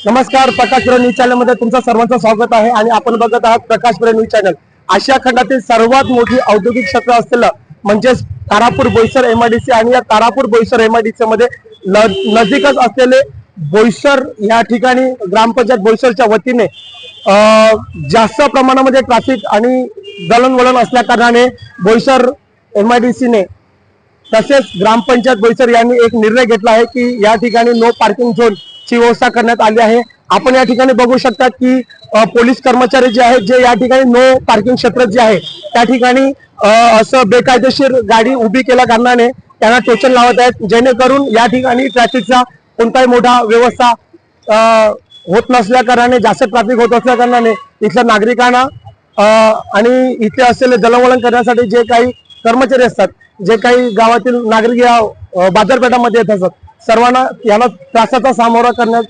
नमस्कार प्रकाश प्रेम न्यूज चॅनलमध्ये तुमचं सर्वांचं स्वागत आहे आणि आपण बघत आहात प्रकाश प्रेम न्यूज चॅनल आशिया खंडातील सर्वात मोठी औद्योगिक क्षेत्र असलेलं म्हणजेच तारापूर बोईसर एमआयडीसी आणि या तारापूर बोईसर एमआयडीसी मध्ये न- नजीकच असलेले बोईसर या ठिकाणी ग्रामपंचायत बोईसरच्या वतीने अं, जास्त प्रमाणामध्ये ट्रॅफिक आणि दळणवळण असल्या कारणाने बोईसर एमआयडीसीने तसेच ग्रामपंचायत बोईसर यांनी एक निर्णय घेतला आहे की या ठिकाणी नो पार्किंग झोन ची व्यवस्था करण्यात आली आहे. आपण या ठिकाणी बघू शकतात की पोलीस कर्मचारी जे आहेत जे या ठिकाणी नो पार्किंग क्षेत्र जे आहे त्या ठिकाणी असं बेकायदेशीर गाडी उभी केल्या कारणाने त्यांना टोचन लावत आहेत. जेणेकरून या ठिकाणी ट्रॅफिकचा कोणताही मोठा व्यवस्था होत नसल्या कारणाने जास्त ट्रॅफिक होत असल्या कारणाने इथल्या नागरिकांना आणि इथे असलेले दळणवळण करण्यासाठी जे काही कर्मचारी असतात जे काही गावातील नागरिक या बाजारपेठामध्ये येत असतात सर्वांना याला त्रासाचा सामोरा करण्यात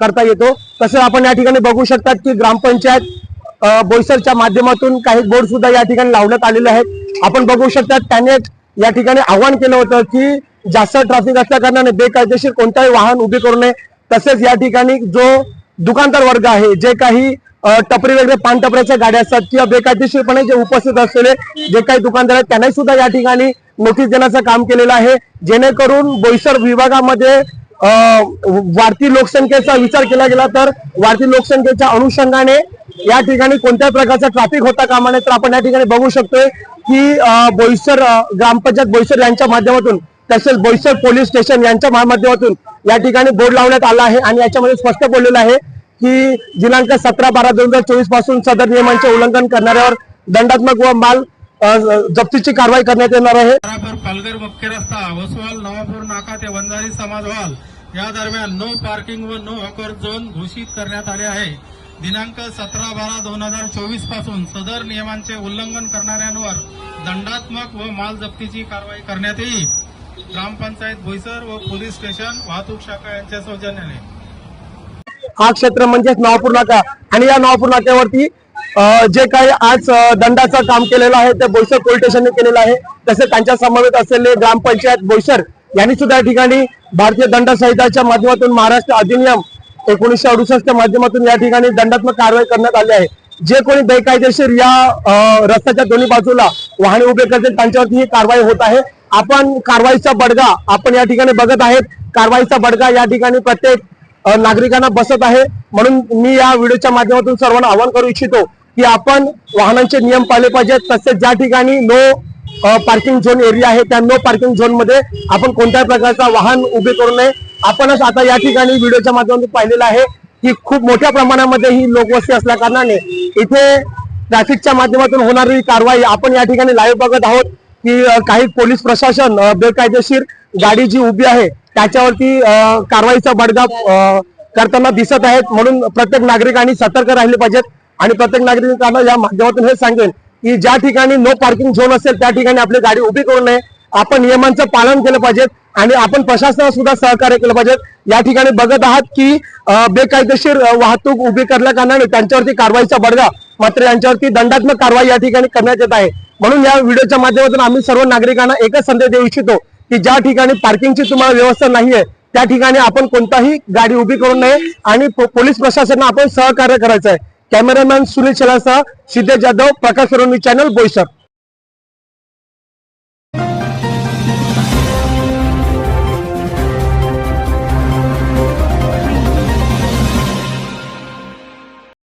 करता येतो. तसेच आपण या ठिकाणी बघू शकतात की ग्रामपंचायत बोईसरच्या माध्यमातून काही बोर्ड सुद्धा या ठिकाणी लावण्यात आलेले आहेत. आपण बघू शकतात त्याने या ठिकाणी आवाहन केलं होतं की जास्त ट्रॅफिक असल्या कारणाने बेकायदेशीर कोणताही वाहन उभे करू नये. तसेच या ठिकाणी जो दुकानदार वर्ग आहे जे काही टपरी वगैरे पान टपऱ्याच्या गाड्या असतात किंवा बेकायदेशीरपणे जे उपस्थित असलेले जे काही दुकानदार आहेत त्यांनाही सुद्धा या ठिकाणी नोटीस देण्याचं काम केलेलं आहे. जेणेकरून बोईसर विभागामध्ये वाढती लोकसंख्येचा विचार केला गेला तर वाढती लोकसंख्येच्या अनुषंगाने या ठिकाणी कोणत्या प्रकारचा ट्रॅफिक होता कामा नये. तर आपण या ठिकाणी बघू शकतोय की बोईसर ग्रामपंचायत बोईसर यांच्या माध्यमातून तसेच बोईसर पोलीस स्टेशन यांच्या माध्यमातून या ठिकाणी बोर्ड लावण्यात आला आहे आणि याच्यामध्ये स्पष्ट बोललेलं आहे की दिनांक सतरा बारा दोन हजार चोवीसपासून सदर नियमांचे उल्लंघन करणाऱ्यावर दंडात्मक व माल जप्तीची कारवाई करण्यात येणार आहे. पालघर मुख्य रस्ता वसवाल नवापूर नाका ते वंजारी समाज हॉल. या दरम्यान नो पार्किंग व नो हॉकर झोन घोषित करण्यात आले आहे. दिनांक सतरा बारा दोन हजार चोवीसपासून सदर नियमांचे उल्लंघन करणाऱ्यांवर दंडात्मक व माल जप्तीची कारवाई करण्यात येईल. ग्रामपंचायत भोईसर व पोलीस स्टेशन वाहतूक शाखा यांच्या सौजन्याने. हा क्षेत्र म्हणजेच नवापूर नाका. आणि या नवापूर नाक्यावरती जे काही आज दंडाचं काम केलेलं आहे ते बोईसर पोलीस स्टेशनने केलेलं आहे. तसेच त्यांच्या समवेत असलेले ग्रामपंचायत बोईसर यांनी सुद्धा या ठिकाणी भारतीय दंड संहिताच्या माध्यमातून महाराष्ट्र अधिनियम एकोणीसशे अडुसष्टच्या माध्यमातून या ठिकाणी दंडात्मक कारवाई करण्यात आली आहे. जे कोणी बेकायदेशीर या रस्त्याच्या दोन्ही बाजूला वाहने उभे करतील त्यांच्यावरती ही कारवाई होत आहे. आपण कारवाईचा बडगा आपण या ठिकाणी बघत आहेत. कारवाईचा बडगा या ठिकाणी प्रत्येक नागरिकांना बसत आहे. म्हणून मी या व्हिडिओच्या माध्यमातून सर्वांना आवाहन करू इच्छितो की आपण वाहनांचे नियम पाळले पाहिजेत. तसेच ज्या ठिकाणी नो पार्किंग झोन एरिया आहे त्या नो पार्किंग झोनमध्ये आपण कोणत्याही प्रकारचा वाहन उभे करू नये. आपणच आता या ठिकाणी व्हिडिओच्या माध्यमातून पाहिलेलं आहे की खूप मोठ्या प्रमाणामध्ये ही लोकवस्ती असल्या कारणाने इथे ट्रॅफिकच्या माध्यमातून होणारी कारवाई आपण या ठिकाणी लाईव्ह बघत आहोत की काही पोलीस प्रशासन बेकायदेशीर गाडी जी उभी आहे त्याच्यावरती कारवाईचा बडगा करताना दिसत आहेत. म्हणून प्रत्येक नागरिकांनी सतर्क राहिले पाहिजेत. आणि प्रत्येक नागरिकांना या माध्यमातून हे सांगेन की ज्या ठिकाणी नो पार्किंग झोन असेल त्या ठिकाणी आपली गाडी उभी करू नये. आपण नियमांचं पालन केलं पाहिजे आणि आपण प्रशासनाला सुद्धा सहकार्य केलं पाहिजे या ठिकाणी बघत आहात की बेकायदेशीर वाहतूक उभी करल्या कारणाने त्यांच्यावरती कारवाईचा बडगा मात्र यांच्यावरती दंडात्मक कारवाई या ठिकाणी करण्यात येत आहे. म्हणून या व्हिडिओच्या माध्यमातून आम्ही सर्व नागरिकांना एकच संदेश देऊ इच्छितो की ज्या ठिकाणी पार्किंगची तुम्हाला व्यवस्था नाहीये त्या ठिकाणी आपण कोणताही गाडी उभी करू नये आणि पोलीस प्रशासनाला आपण सहकार्य करायचं आहे कॅमेरामॅन सुनील शेलासह सिद्धेश जाधव प्रकाश सरोनी चॅनल बोईसर.